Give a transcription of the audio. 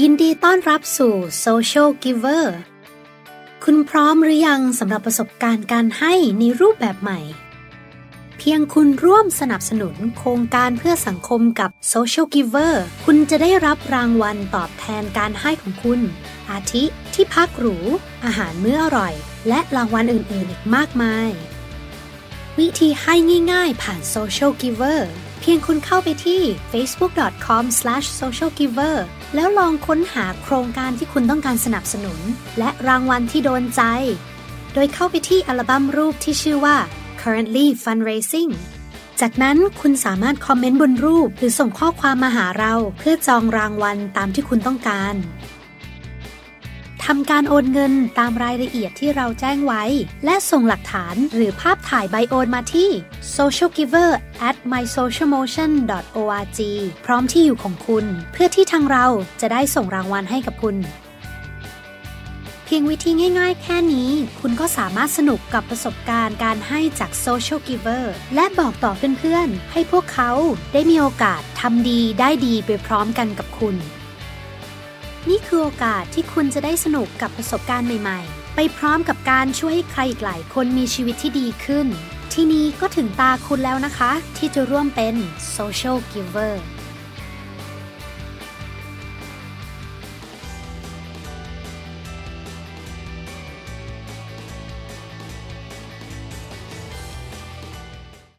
ยินดีต้อนรับสู่ Social Giver คุณพร้อมหรือยังสำหรับประสบการณ์การให้ในรูปแบบใหม่ เพียงคุณร่วมสนับสนุนโครงการเพื่อสังคมกับ Social Giver คุณจะได้รับรางวัลตอบแทนการให้ของคุณ อาทิที่พักหรู อาหารมื้ออร่อย และรางวัลอื่น ๆ อีกมากมาย วิธีให้ง่าย ๆ ผ่าน Social Giver เพียงคุณเข้าไปที่ facebook.com/socialgiver แล้วลองค้นหาโครงการที่คุณต้องการสนับสนุน และรางวัลที่โดนใจ โดยเข้าไปที่อัลบั้มรูปที่ชื่อว่า currently fundraising จากนั้นคุณสามารถคอมเมนต์บนรูป หรือส่งข้อความมาหาเราเพื่อจองรางวัลตามที่คุณต้องการ ทำการโอนเงินตามรายละเอียดที่เราแจ้งไว้ และส่งหลักฐานหรือภาพถ่ายใบโอนมาที่ socialgiver at mysocialmotion org พร้อมที่อยู่ของคุณ เพื่อที่ทางเราจะได้ส่งรางวัลให้กับคุณเพียงวิธีง่ายๆ แค่นี้ คุณก็สามารถสนุกกับประสบการณ์การให้จาก Social Giver และบอกต่อเพื่อนๆ ให้พวกเขาได้มีโอกาสทำดีได้ดีไปพร้อมกันกับคุณ นี่คือโอกาสที่คุณจะได้สนุกกับประสบการณ์ใหม่ ๆ ไปพร้อมกับการช่วยให้ใครอีกหลายคนมีชีวิตที่ดีขึ้น ที่นี้ก็ถึงตาคุณแล้วนะคะ ที่จะร่วมเป็น social giver